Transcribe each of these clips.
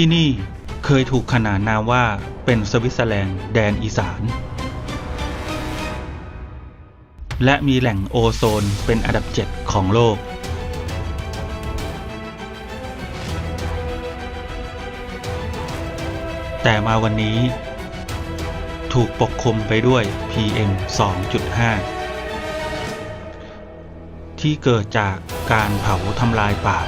ที่นี่เคยถูกขนานนามว่าเป็นสวิตเซอร์แลนด์แดนอีสาน และมีแหล่งโอโซนเป็นอันดับ 7 ของโลก แต่มาวันนี้ถูกปกคลุมไปด้วย PM 2.5 ที่เกิดจากการเผาทำลายป่า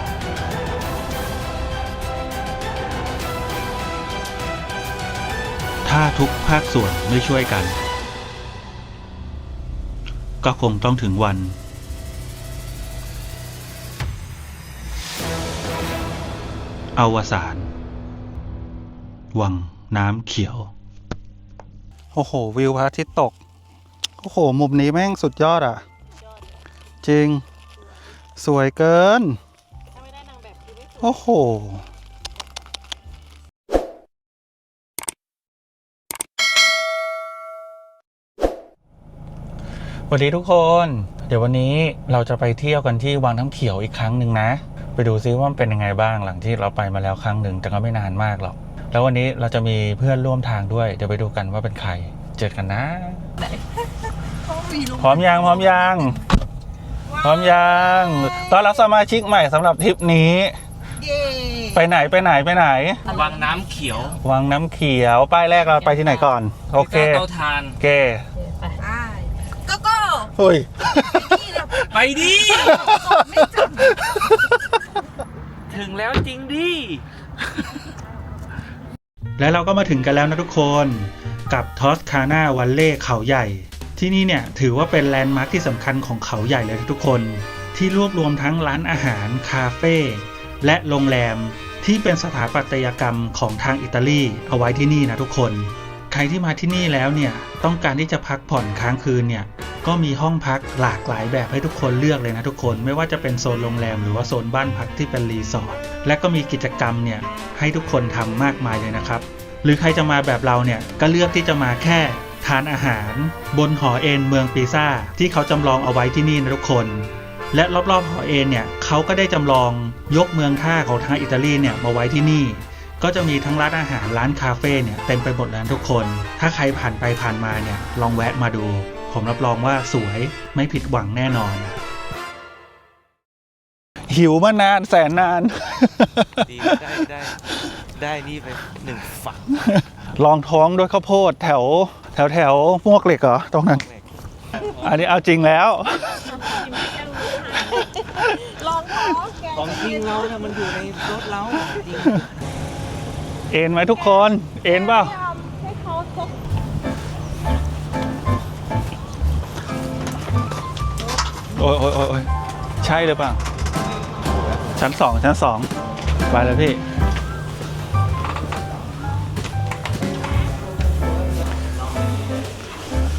ถ้าทุกภาคส่วนไม่ช่วยกัน ก็คงต้องถึงวัน อวสานวังน้ำเขียว โอ้โห วิวพระอาทิตย์ตก โอ้โห มุมนี้แม่งสุดยอดอะ จริง สวยเกินถ้าไม่ได้นางแบบคือไม่สวยโอ้โห วัสดีทุกคน เดี๋ยววันนี้เราจะไปเที่ยวกันที่วังน้ำเขียวอีกครั้งหนึ่งนะ ไปดูซิว่ามันเป็นยังไงบ้างหลังที่เราไปมาแล้วครั้งหนึ่งแต่ก็ไม่นานมากหรอก แล้ววันนี้เราจะมีเพื่อนร่วมทางด้วย เดี๋ยวไปดูกันว่าเป็นใคร เจอกันนะ พร้อมยังพร้อมยังพร้อมยังต้อนรับสมาชิกใหม่สำหรับทริปนี้เย้ไปไหนไปไหนไปไหน วังน้ำเขียว วังน้ำเขียว ป้ายแรกเราไปที่ไหนก่อน โอเคเตาทานโอเคอ่าก็ก็ เฮ้ย นี่เราไปดิ ไม่จถึงแล้วจริงดิ และเราก็มาถึงกันแล้วนะทุกคนกับทอสคาน่าวันเล่เขาใหญ่ ที่นี่เนี่ยถือว่าเป็นแลนด์มาร์คที่สำคัญของเขาใหญ่เลยนะทุกคน ที่รวบรวมทั้งร้านอาหาร คาเฟ่และโรงแรมที่เป็นสถาปัตยกรรมของทางอิตาลีเอาไว้ที่นี่นะทุกคน ใครที่มาที่นี่แล้วเนี่ยต้องการที่จะพักผ่อนค้างคืนเนี่ยก็มีห้องพักหลากหลายแบบให้ทุกคนเลือกเลยนะทุกคนไม่ว่าจะเป็นโซนโรงแรมหรือว่าโซนบ้านพักที่เป็นรีสอร์ทและก็มีกิจกรรมเนี่ยให้ทุกคนทำมากมายเลยนะครับ หรือใครจะมาแบบเราเนี่ยก็เลือกที่จะมาแค่ทานอาหาร บนหอเอ็นเมืองปีซ่าที่เขาจำลองเอาไว้ที่นี่นะทุกคน และรอบๆหอเอ็นเนี่ยเขาก็ได้จำลองยกเมืองท่าของทางอิตาลีเนี่ยมาไว้ที่นี่ ก็จะมีทั้งร้านอาหารร้านคาเฟ่เนี่ยเต็มไปหมดเลยนะทุกคน ถ้าใครผ่านไปผ่านมาเนี่ยลองแวะมาดู ผมรับรองว่าสวยไม่ผิดหวังแน่นอน หิวมานานแสนนาน ดีได้ได้ได้นี่ไปหนึ่งฝักลองท้องด้วยข้าวโพดแถว แถวแถวมวกเหล็กเหรอตรงนั้น อันนี้เอาจริงแล้ว ลองท้องแกของจริงเราเนี่ยมันอยู่ในรถเราจริง เอ็นไหมทุกคน เอ็นเปล่าให้เขาทกโอ้ยโอ้ยโอ้ยใช่หรือเปล่า ชั้นสองชั้นสองไปเลยพี่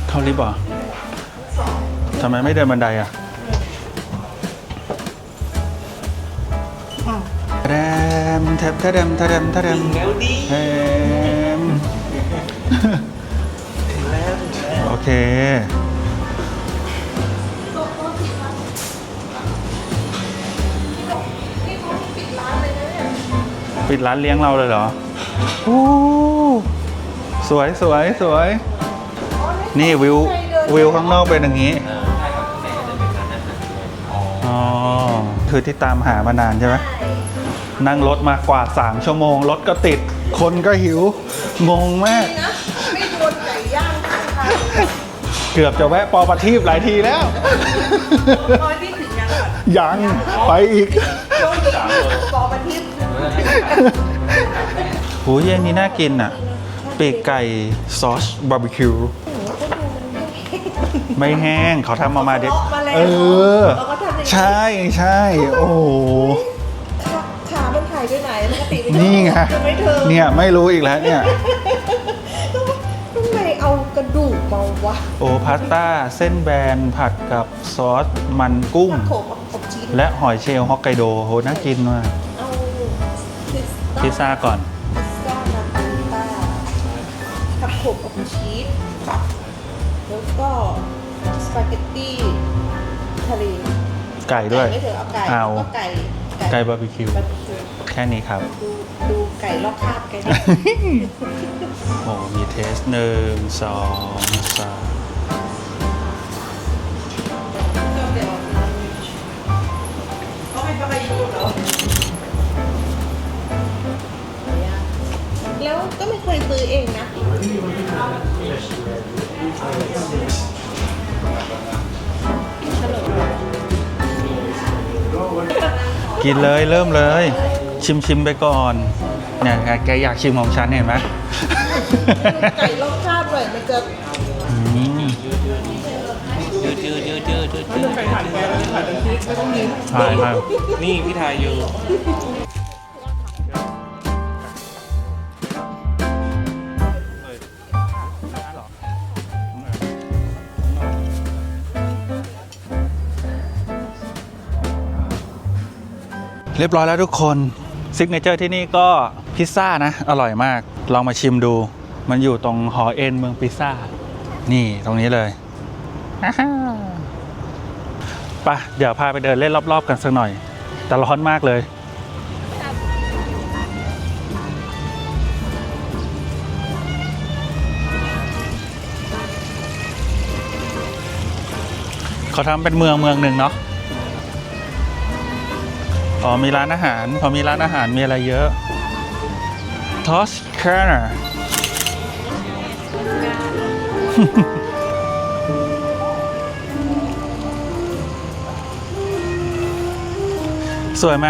เข้าลิฟต์เหรอทำไมไม่เดินบันไดอะ แทบแทมแทมแทมแล้วดิแทมโอเค ปิดร้านเลี้ยงเราเลยเหรอโอ้สวยสวยสวย นี่วิววิวข้างนอกเป็นอย่างนี้ อ๋อคือที่ตามหามานานใช่ไหม นั่งรถมากว่า3ชั่วโมง รถก็ติด คนก็หิว งงมากนะไม่โดนไก่ย่างข้างทางเกือบจะแวะปอประทีปหลายทีแล้ว ตอนที่ถึงยังก่อนยังไปอีกช่วงนี้ปอบันทิพย์หูยอันนี้น่ากินอะ ปีกไก่ซอสบาร์บีคิว ไม่แห้งเขาทำมามาเด็ดเลาะมาแล้วเออเราก็ทำอย่างนี้ใช่ใช่ โอ้ นปกตินี่ไงจะไม่เธอเนี่ยไม่รู้อีกแล้วเนี่ยทำไมเอากระดูกมาวะโอพาสต้าเส้นแบนผัดกับซอสมันกุ้ง โขกอบชีสและหอยเชลล์ฮอกไกโดโหน่ากินมากเอาพิซซ่าก่อนพิซซ่านาปูต้าผักโขมอบชีสแล้วก็สปาเกตตี้ทะเลไก่ด้วยไม่เถอะเอาไก่เอาแล้วก็ไก่ไก่บาร์บีคิว บาร์บีคิว แค่นี้ครับ ดูดูไก่ลอกคราบไก่โอ้มีเทสหนึ่งสองสามแล้วก็ไม่เคยซื้อเองนะกินเลยเริ่มเลย ชิมชิมไปก่อนเนี่ยแกอยากชิมของฉันเห็นไหมไก่ลอกคราบเลยมันจะอืมยืดยืดยืดยืดยืดยืดใช่ใช่นี่พี่ทายอยู่เรียบร้อยแล้วทุกคน ซิกเนเจอร์ที่นี่ก็พิซซ่านะ อร่อยมาก ลองมาชิมดู มันอยู่ตรงหอเอ็นเมืองพิซซ่า นี่ตรงนี้เลยไปะเดี๋ยวพาไปเดินเล่นรอบ ๆ กันสักหน่อย แต่ร้อนมากเลย เขาทำเป็นเมืองเมืองหนึ่งเนาะ อ๋อมีร้านอาหารพอมีร้านอาหารมีอะไรเยอะทอสคาร์ สวยไหม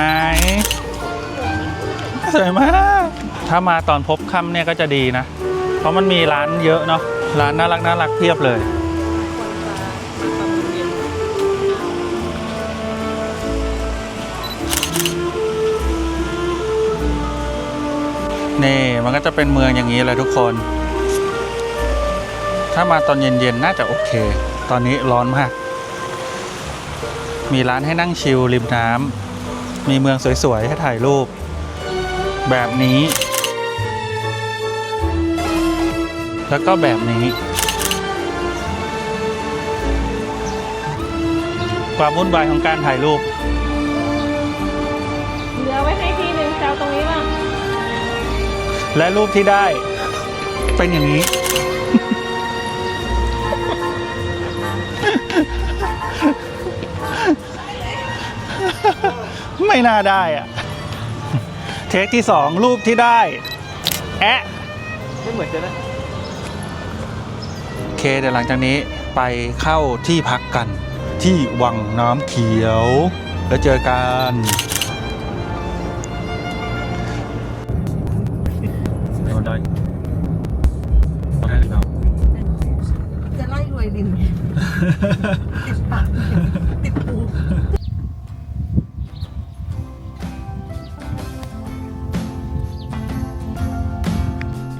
สวยมาก ถ้ามาตอนพบค่ำเนี่ยก็จะดีนะ เพราะมันมีร้านเยอะเนาะ ร้านน่ารักน่ารักเพียบเลย นี่ มันก็จะเป็นเมืองอย่างนี้เลยทุกคน ถ้ามาตอนเย็นๆ น่าจะโอเค ตอนนี้ร้อนมาก มีร้านให้นั่งชิลริมน้ำ มีเมืองสวยๆ ให้ถ่ายรูป แบบนี้ แล้วก็แบบนี้ ความวุ่นวายของการถ่ายรูป และรูปที่ได้ เป็นอย่างนี้ ไม่น่าได้อะเทคที่สองรูปที่ได้ แอะไม่เหมือนจะนะโอเคเดี๋ยวหลังจากนี้ไปเข้าที่พักกันที่วังน้ำเขียว แล้วเจอกัน ยดิน ติดปากติดปู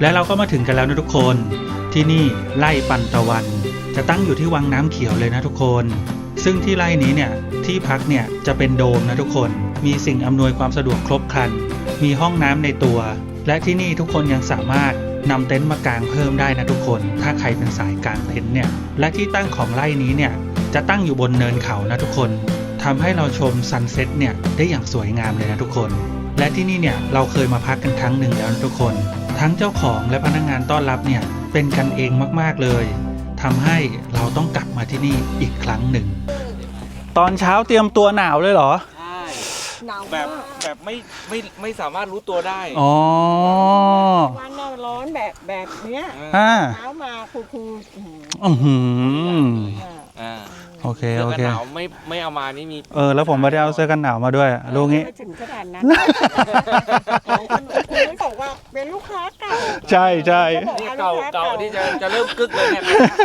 และเราก็มาถึงกันแล้วนะทุกคน ที่นี่ไร่ปันตะวัน จะตั้งอยู่ที่วังน้ำเขียวเลยนะทุกคน ซึ่งที่ไร่นี้เนี่ยที่พักเนี่ยจะเป็นโดมนะทุกคน มีสิ่งอำนวยความสะดวกครบครัน มีห้องน้ำในตัว และที่นี่ทุกคนยังสามารถ นำเต็นท์มากางเพิ่มได้นะทุกคน ถ้าใครเป็นสายกางเต็นท์เนี่ย และที่ตั้งของไร่นี้เนี่ยจะตั้งอยู่บนเนินเขานะทุกคนทำให้เราชมซันเซ็ตเนี่ยได้อย่างสวยงามเลยนะทุกคน และที่นี่เนี่ยเราเคยมาพักกันครั้งหนึ่งแล้วนะทุกคน ทั้งเจ้าของและพนักงานต้อนรับเนี่ยเป็นกันเองมากๆเลยทำให้เราต้องกลับมาที่นี่อีกครั้งหนึ่ง ตอนเช้าเตรียมตัวหนาวเลยเหรอ ใหนาวแบบมากแบบไม่ไม่ไม่สามารถรู้ตัวได้อ๋อวันน่ะร้อนแบบแบบเนี้ยอ่าเช้ามาครูครูอื้อหืออือหืออ่าอ่า โอเคเสื้โออกันเค หนาวไม่ไม่เอามานี่มีเออ แล้วผมไม่ได้เอาเสื้อกันหนาวมาด้วยลูกงี้ ไม่ถึงขนาดนั้นของคุณคุณบอกว่าเป็นลูกค้าเก่าใช่ใช่ นี่เก่าเก่าที่จะจะเริ่มกึกเลยเนี่ย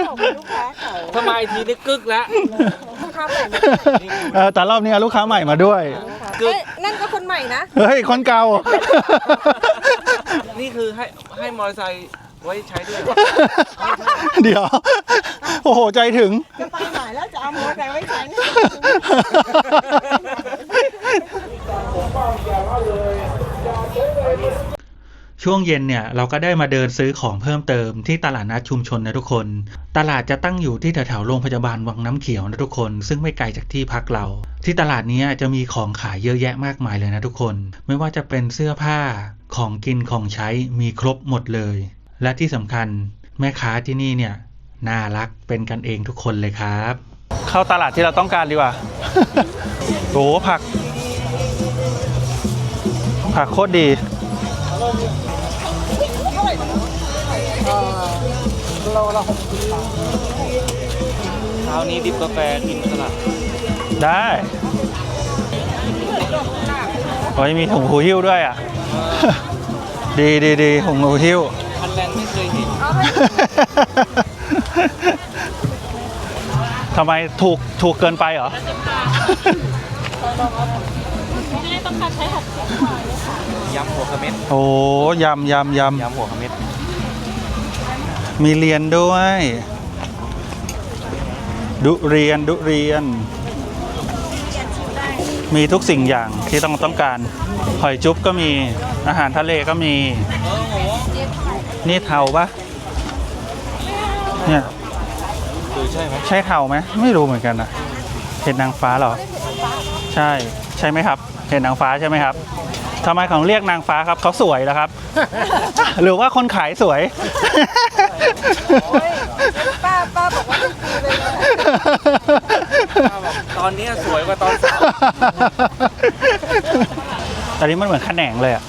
บอกเป็นลูกค้าเก่าถ้ามาอีกทีนี่กึกแล้วลูกค้าใหม่นะนี่เออแต่รอบนี้เอาลูกค้าใหม่มาด้วย กึก เอ้ยนั่นก็คนใหม่นะ เฮ้ย คนเก่า นี่คือให้ให้มอเตอร์ไซค์ ไว้ใช้ด้วยเดี๋ยว โอ้โห ใจถึง จะไปไหนแล้วจะเอามอเตอร์ไซค์ไว้ใช้เนี่ยชช่วงเย็นเนี่ยเราก็ได้มาเดินซื้อของเพิ่มเติมที่ตลาดนัดชุมชนนะทุกคน ตลาดจะตั้งอยู่ที่แถวๆโรงพยาบาลวังน้ำเขียวนะทุกคน ซึ่งไม่ไกลจากที่พักเรา ที่ตลาดนี้จะมีของขายเยอะแยะมากมายเลยนะทุกคน ไม่ว่าจะเป็นเสื้อผ้าของกินของใช้มีครบหมดเลย และที่สำคัญแม่ค้าที่นี่เนี่ยน่ารักเป็นกันเองทุกคนเลยครับ เข้าตลาดที่เราต้องการดีกว่า โอ้ผัก ผักโคตรดีโลละหกสิบบาทเช้านี้ดิบกาแฟกินสลัดได้โอ้ยมีถุงหูหิ้วด้วยอะ ดีดีดีถุงหูหิ้ว คันแลนด์ไม่เคยเห็นทำไมถูกถูกเกินไปเหรอยำหัวขมิ้นโอ้ยำยำยยำหัวขมิ้นำมีเรียนด้วย ดุเรียนดุเรียน มีทุกสิ่งอย่างที่ต้องต้องการ หอยจุ๊บก็มีอาหารทะเลก็มี นี่เทาปะเนี่ยคือใช่ไหมใช่เทาไหมไม่รู้เหมือนกันนะเห็ดนางฟ้าเหรอ ใช่ใช่ไหมครับ เห็ดนางฟ้าใช่ไหมครับทำไมเขาเรียกนางฟ้าครับเขาสวยแล้วครับ หรือว่าคนขายสวยป้าป้าบอกว่าไม่ดีเลยนะตอนนี้สวยกว่าตอนสาวอันนี้มันเหมือนขนงเลยอะ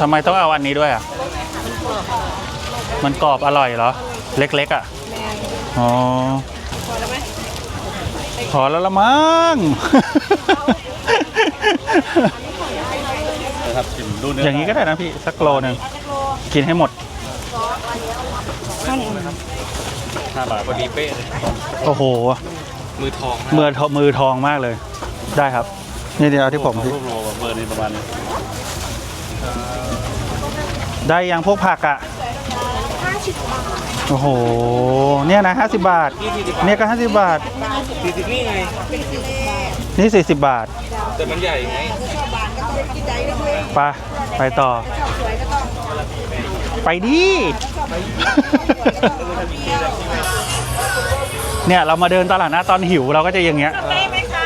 ทำไมต้องเอาอันนี้ด้วยอะ มันกรอบอร่อยเหรอ เล็กๆอะ อ๋อ พอแล้วละมั้งครับชิมดูเนื้อย่างนี้ก็ได้นะพี่ สักโลหนึ่งกินให้หมดห้าบาทพอดีเป๊ะเลยโอ้โห มือทองนะมือทมือทองมากเลย ได้ครับ นี่เดียวที่ผมที่รวบรวมเบอร์นี้ประมาณนี้ได้ยังพวกผักอะ โอ้โห เนี่ยนะ50บาทนี่สี่สิบเนี่ยก็50บาท สี่สิบนี่ไง นี่40บาท แต่มันใหญ่ไงไปไปต่อ ไปดิ เนี่ยเรามาเดินตลาดหน้าตอนหิวเราก็จะอย่างเงี้ย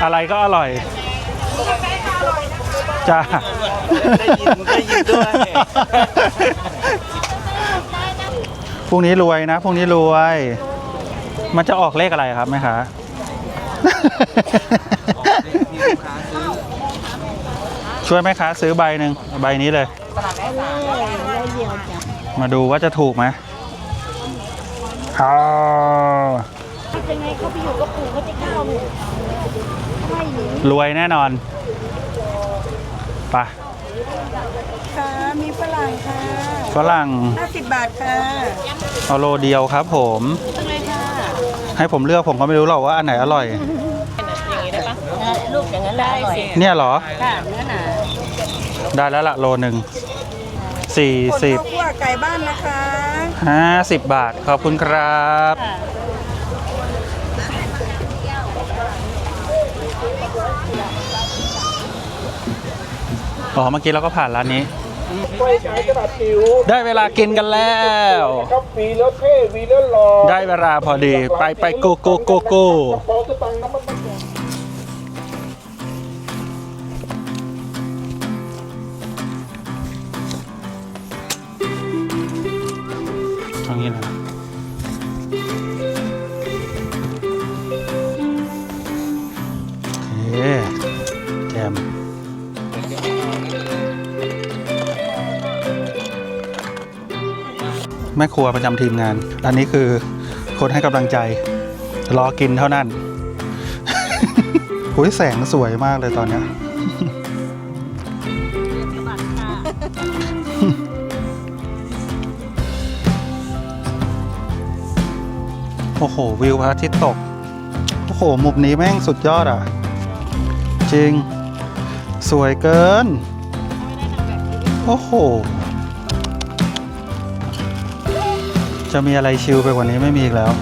อะไรก็อร่อย จ้า ได้ยินได้ยินด้วย พรุ่งนี้รวยนะพรุ่งนี้รวย มันจะออกเลขอะไรครับแม่ค้าช่วยแม่ค้าซื้อใบหนึ่งใบนี้เลย มาดูว่าจะถูกไหมอ๋อยังไงเขาไปอยู่กับปู่เขาจะเข้าหนูไม่หนีรวยแน่นอนไป ค่ะ มีฝรั่งค่ะฝรั่งห้าสิบบาทค่ะเอาโลเดียวครับ ผมเลยค่ะให้ผมเลือกผมก็ไม่รู้หรอกว่าอันไหนอร่อยลูกอย่างนั้นได้สิเนี่ยเหรอ ค่ะเนื้อหนาได้แล้วละโลหนึ่งสี่คนสิบข้าวคั่วไก่บ้านนะคะห้าสิบบาทขอบคุณครับ อ๋อเมื่อกี้เราก็ผ่านร้านนี้ได้เวลากินกันแล้วครับวีแล้วเท่วีแล้วหล่อได้เวลาพอดี ไปไปโกโกโกโกพอจะตังน้ำมันตรงนี้นะ ม่ครัวประจำทีมงาน อันนี้คือคนให้กำลังใจ รอกินเท่านั้นอุ้ยแสงสวยมากเลยตอนเนี้ยโอ้โห วิวพระอาทิตย์ตก โอ้โห มุมนี้แม่งสุดยอดอะ จริง สวยเกิน โอ้โห จะมีอะไรชิลไปกว่านี้ไม่มีอีกแล้ว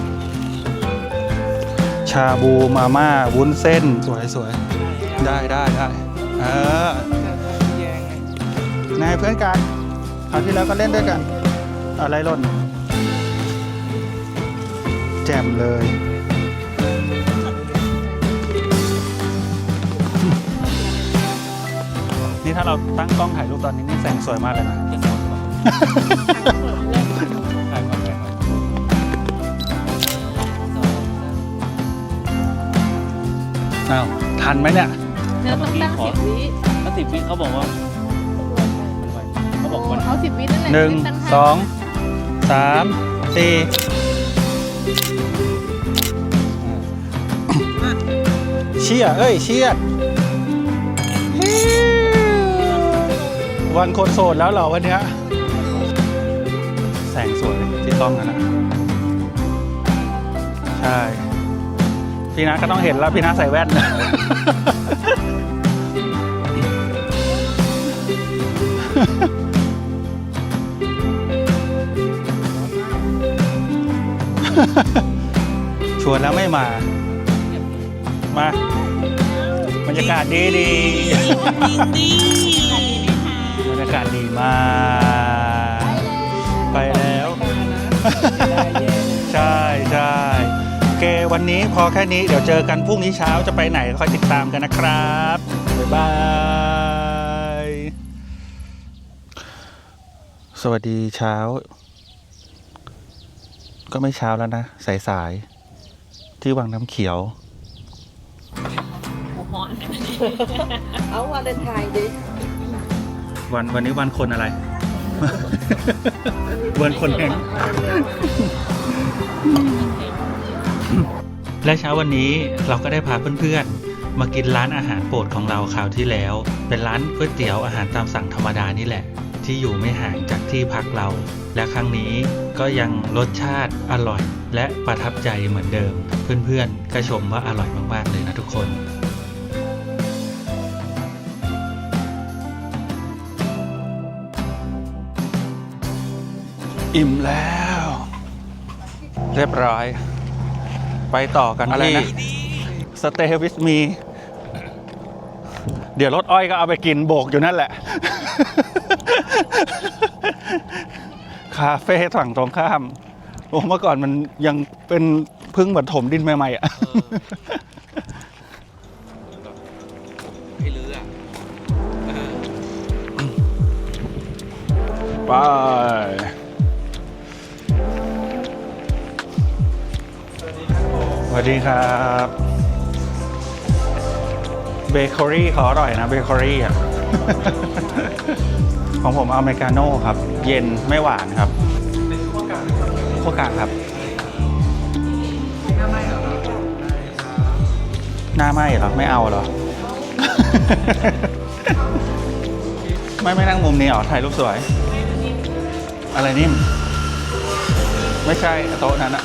ชาบูมาม่าวุ้นเส้นสวยสวยได้ได้ได้เออ นายเพื่อนกันคราวที่แล้วก็เล่นด้วยกัน อะไรหล่น แจ่มเลย นี่ถ้าเราตั้งกล้องถ่ายรูปตอนนี้นี่แสงสวยมากเลยนะ อ้าวทันไหมเนี่ยเนื้อต้องตั้งสิบวิถ้าสิบวิเขาบอกว่ามันไวเขาบอกมันเอาสิบวินั่นแหละหนึ่งตั้สองสามสี่เชี่ยเอ้ยเชี่ยวันคนโสดแล้วเหรอวันเนี้ยแสงสวยที่กล้องนะนะใช่ พี่นาก็ต้องเห็นแล้วพี่นาใส่แว่น ชวนแล้วไม่มา มาบรรยากาศดีดีบรรยากาศดีมาก ไปแล้ว ใช่ใช่โอ เค วันนี้พอแค่นี้เดี๋ยวเจอกันพรุ่งนี้เช้าจะไปไหนคอยติดตามกันนะครับ บ๊ายบาย สวัสดีเช้า ก็ไม่เช้าแล้วนะ สายๆที่วังน้ำเขียวเอาวาเลนไทน์ดิวันวันนี้วันคนอะไร วันคนแห่ง และเช้าวันนี้เราก็ได้พาเพื่อนๆ มากินร้านอาหารโปรดของเราคราวที่แล้ว เป็นร้านก๋วยเตี๋ยวอาหารตามสั่งธรรมดานี่แหละ ที่อยู่ไม่ห่างจากที่พักเรา และครั้งนี้ก็ยังรสชาติอร่อย และประทับใจเหมือนเดิม เพื่อนๆก็ชมว่าอร่อยมากๆเลยนะทุกคนอิ่มแล้ว เรียบร้อย ไปต่อกันที่สเต y w วิสมีเดี๋ยวรถอ้อยก็เอาไปกินโบกอยู่นั่นแหละ คาเฟ่ฝั่งตรงข้าม โอ้เมื่อก่อนมันยังเป็นเพึ่งเหมือนถมดินใหม่ๆอะ ให้ลื้ออะเออไป สวัสดีครับเบเกอรี่เขาอร่อยนะเบเกอรี่อะ ของผมอเมริกาโน่ครับ เย็นไม่หวานครับขั้วกาครับ หน้าไหมเหรอ ไม่เอาเหรอ ไม่ไม่นั่งมุมนี้เหรอถ่ายรูปสวย อะไรนิ่ม ไม่ใช่โต๊ะนั้นอะ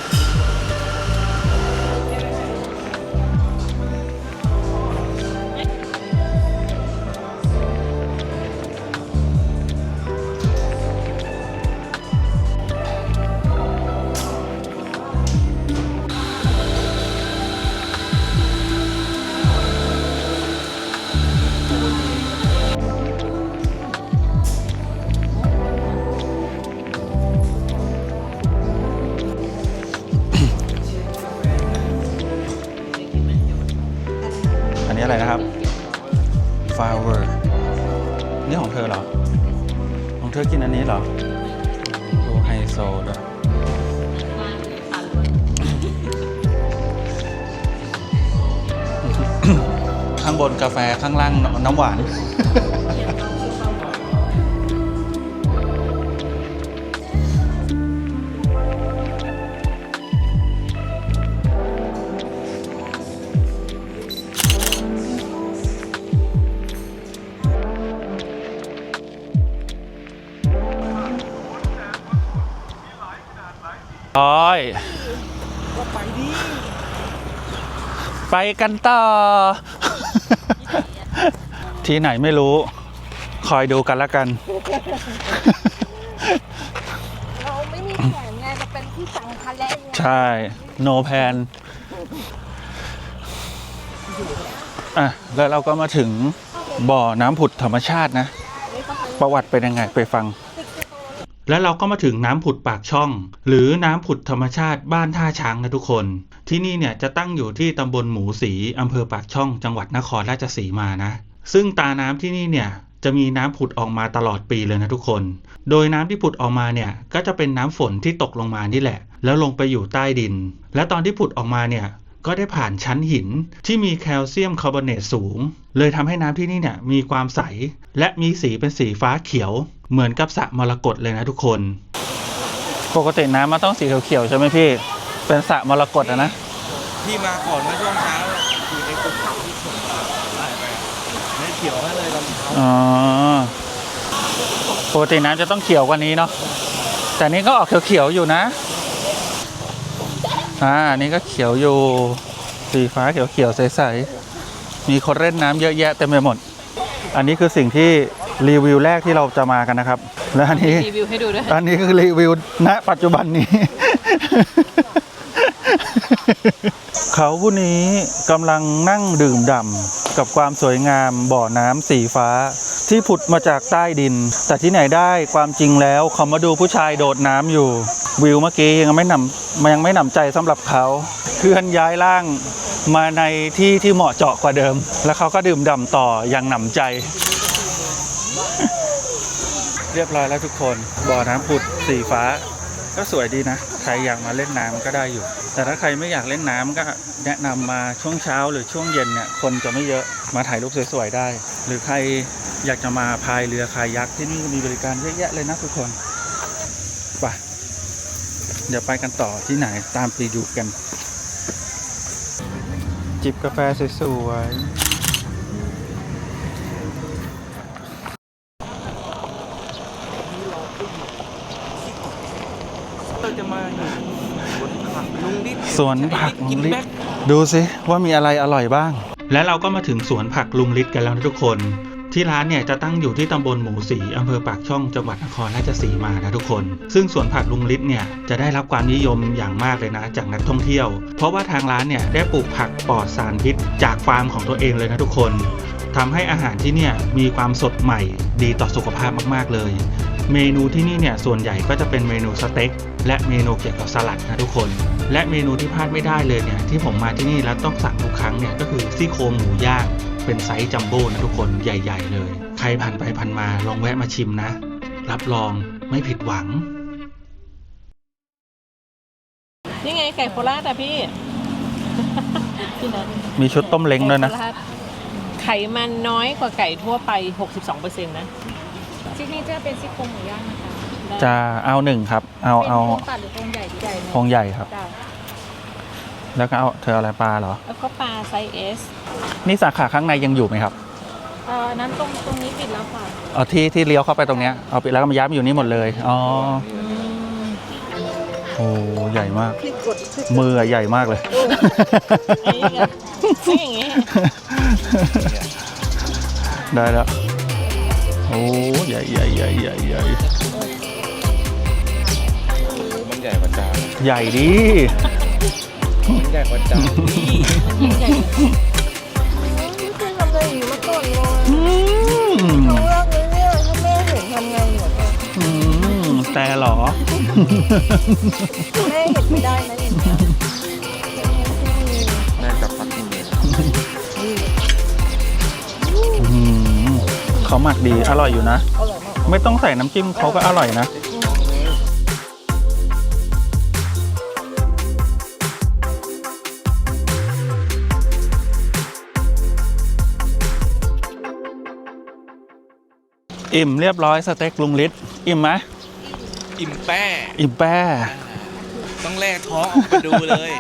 นี่ของเธอเหรอ ของเธอกินอันนี้เหรอ ดูไฮโซด้วยข้างบนกาแฟข้างล่างน้ำหวาน ไปกันต่อ ที่ไหนไม่รู้ คอยดูกันแล้วกัน เราไม่มีแผนไงจะเป็นที่สั่งทะเลไงใช่ โนแพนอะ แล้วเราก็มาถึงบ่อน้ำผุดธรรมชาตินะ ประวัติเป็นยังไงไปฟังตึกจะโต และเราก็มาถึงน้ำผุดปากช่อง หรือน้ำผุดธรรมชาติบ้านท่าช้างนะทุกคน ที่นี่เนี่ยจะตั้งอยู่ที่ตำบลหมูสีอำเภอปากช่อง จังหวัดนครราชสีมานะ ซึ่งตาน้ำที่นี่เนี่ยจะมีน้ำผุดออกมาตลอดปีเลยนะทุกคน โดยน้ำที่ผุดออกมาเนี่ยก็จะเป็นน้ำฝนที่ตกลงมานี่แหละ แล้วลงไปอยู่ใต้ดิน และตอนที่ผุดออกมาเนี่ย ก็ได้ผ่านชั้นหินที่มีแคลเซียมคาร์บอเนตสูง เลยทำให้น้ำที่นี่เนี่ยมีความใส และมีสีเป็นสีฟ้าเขียว เหมือนกับสระมรกตเลยนะทุกคน ปกติน้ำมันต้องสีเขียวๆใช่ไหมพี่ เป็นสระมรกตอะนะ พี่มาก่อนเมื่อช่วงเช้าอยู่ในกลุ่มที่ส่งมาไล่ไปไม่เขียวให้เลยตอนเช้าอ๋อปกติน้ำจะต้องเขียวกว่านี้เนาะแต่นี่ก็ออกเขียวๆอยู่นะ อ่านี่ก็เขียวอยู่ สีฟ้าเขียวๆใสๆมีคนเล่นน้ำเยอะแยะเต็มไปหมด อันนี้คือสิ่งที่รีวิวแรกที่เราจะมากันนะครับ และอันนี้รีวิวให้ดูด้วยอันนี้คือรีวิวณปัจจุบันนี้ เขาผู้นี้กำลังนั่งดื่มด่ำกับความสวยงามบ่อน้ำสีฟ้า ที่ผุดมาจากใต้ดิน แต่ที่ไหนได้ความจริงแล้วเขามาดูผู้ชายโดดน้ำอยู่ วิวเมื่อกี้ยังไม่หนำมยังไม่หนำใจสำหรับเขาเคลื่อนย้ายร่างมาในที่ที่เหมาะเจาะกว่าเดิม แล้วเขาก็ดื่มด่ำต่ออย่างหนำใจ เรียบร้อยแล้วทุกคนบ่อน้ำผุดสีฟ้า ก็สวยดีนะใครอยากมาเล่นน้ำก็ได้อยู่ แต่ถ้าใครไม่อยากเล่นน้ำก็แนะนำมาช่วงเช้าหรือช่วงเย็นเนี่ยคนจะไม่เยอะมาถ่ายรูปสวยๆได้ หรือใครอยากจะมาพายเรือคายักที่นี่มีบริการเยอะแยะเลยนะทุกคนไป เดี๋ยวไปกันต่อที่ไหนตามไปดูกัน จิบกาแฟสวยสวนผักลุงฤทธิ์ดูสิว่ามีอะไรอร่อยบ้าง และเราก็มาถึงสวนผักลุงฤทธิ์กันแล้วนะทุกคน ที่ร้านเนี่ยจะตั้งอยู่ที่ตำบลหมูสีอำเภอปากช่องจังหวัดนครราชสีมานะทุกคน ซึ่งสวนผักลุงฤทธิ์เนี่ยจะได้รับความนิยมอย่างมากเลยนะจากนักท่องเที่ยว เพราะว่าทางร้านเนี่ยได้ปลูกผักปลอดสารพิษจากฟาร์มของตัวเองเลยนะทุกคนทำให้อาหารที่เนี่ยมีความสดใหม่ ดีต่อสุขภาพมากๆเลย เมนูที่นี่เนี่ยส่วนใหญ่ก็จะเป็นเมนูสเต็กและเมนูเกี่ยวกับสลัดนะทุกคน และเมนูที่พลาดไม่ได้เลยเนี่ยที่ผมมาที่นี่แล้วต้องสั่งทุกครั้งเนี่ยก็คือซี่โครงหมูย่าง เป็นไซส์จัมโบ้นะทุกคนใหญ่ ๆ เลย ใครผ่านไปผ่านมาลองแวะมาชิมนะ รับรองไม่ผิดหวัง นี่ไงไก่โคราชอะพี่ พี่นัทมีชุดต้มเล้งด้วยนะ ไก่โคราชไขมันน้อยกว่าไก่ทั่วไป 62%นะซิกเนเจอร์เป็นซี่โครงหมูย่างนะคะจะเอาหนึ่งครับ เอาเป็นเอาโครงตัดหรือโครงใหญ่ดีใหญ่โครงใหญ่ครับ จ้ะ แล้วก็เอาเธออะไรปลาเหรอ แล้วก็ปลาไซส์ S นี่สาขาข้างในยังอยู่ไหมครับเอ่อนั้นตรงตรงนี้ปิดแล้วค่ะเอาที่ที่เลี้ยวเข้าไปตรงเนี้ยเอาไปแล้วก็มาย้ายมาอยู่นี่หมดเลยอ๋อโอ้ใหญ่มากมืออะใหญ่มากเลยนี่ไงนี่อย่างงี้ได้แล้ว โอ้ใหญ่ใหญ่ใหญ่ใหญ่ใหญ่มันใหญ่กว่าจานใหญ่ดิมัน ใหญ่กว่าจานไม่เคยทำอะไรอย่างนี้มาก่อนเลยอืมครั้งแรกเลยเนี่ยถ้าแม่เห็นทำไงเนี่ยอืมแต่เหรอ แม่เห็นไม่ได้นะอย่างเงี้ยน่าจะปักกิ่งเมนอืมเขาหมักดีอร่อยอยู่นะ อร่อยมากไม่ต้องใส่น้ำจิ้มเขาก็อร่อยนะ อิ่มเรียบร้อยสเต็กลุงฤทธิ์อิ่มไหมอิ่มแป้อิ่มแป้ต้องแลกท้องออกมาดูเลย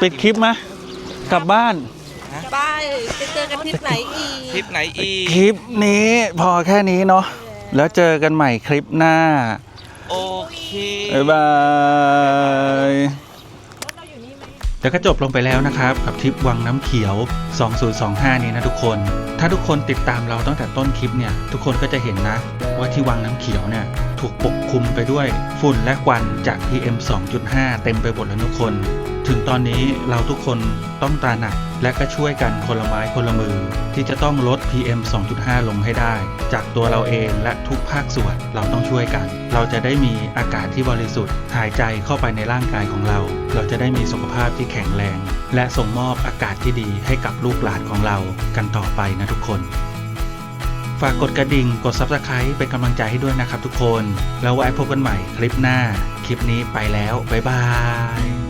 ปิดคลิปไหมกลับบ้านไปไปเจอกันที่ไหนอีกทริปไหนอีกคลิปนี้พอแค่นี้เนาะแล้วเจอกันใหม่คลิปหน้า โอเค บ๊ายบาย แล้วก็จบลงไปแล้วนะครับ กับทริปวังน้ำเขียว 2025 นี้นะทุกคน ถ้าทุกคนติดตามเราตั้งแต่ต้นคลิปเนี่ย ทุกคนก็จะเห็นนะ ว่าที่วังน้ำเขียวเนี่ยถูกปกคลุมไปด้วยฝุ่นและควันจาก PM 2.5 เต็มไปหมดแล้วทุกคน ถึงตอนนี้เราทุกคนต้องตระหนักและก็ช่วยกันคนละไม้คนละมือ ที่จะต้องลด PM 2.5 ลงให้ได้ จากตัวเราเองและทุกภาคส่วนเราต้องช่วยกัน เราจะได้มีอากาศที่บริสุทธิ์ หายใจเข้าไปในร่างกายของเรา เราจะได้มีสุขภาพที่แข็งแรง และส่งมอบอากาศที่ดีให้กับลูกหลานของเรากันต่อไปนะทุกคน ฝากกดกระดิ่ง กด Subscribe เป็นกำลังใจให้ด้วยนะครับทุกคน แล้วไว้พบกันใหม่คลิปหน้า คลิปนี้ไปแล้ว บ๊ายบาย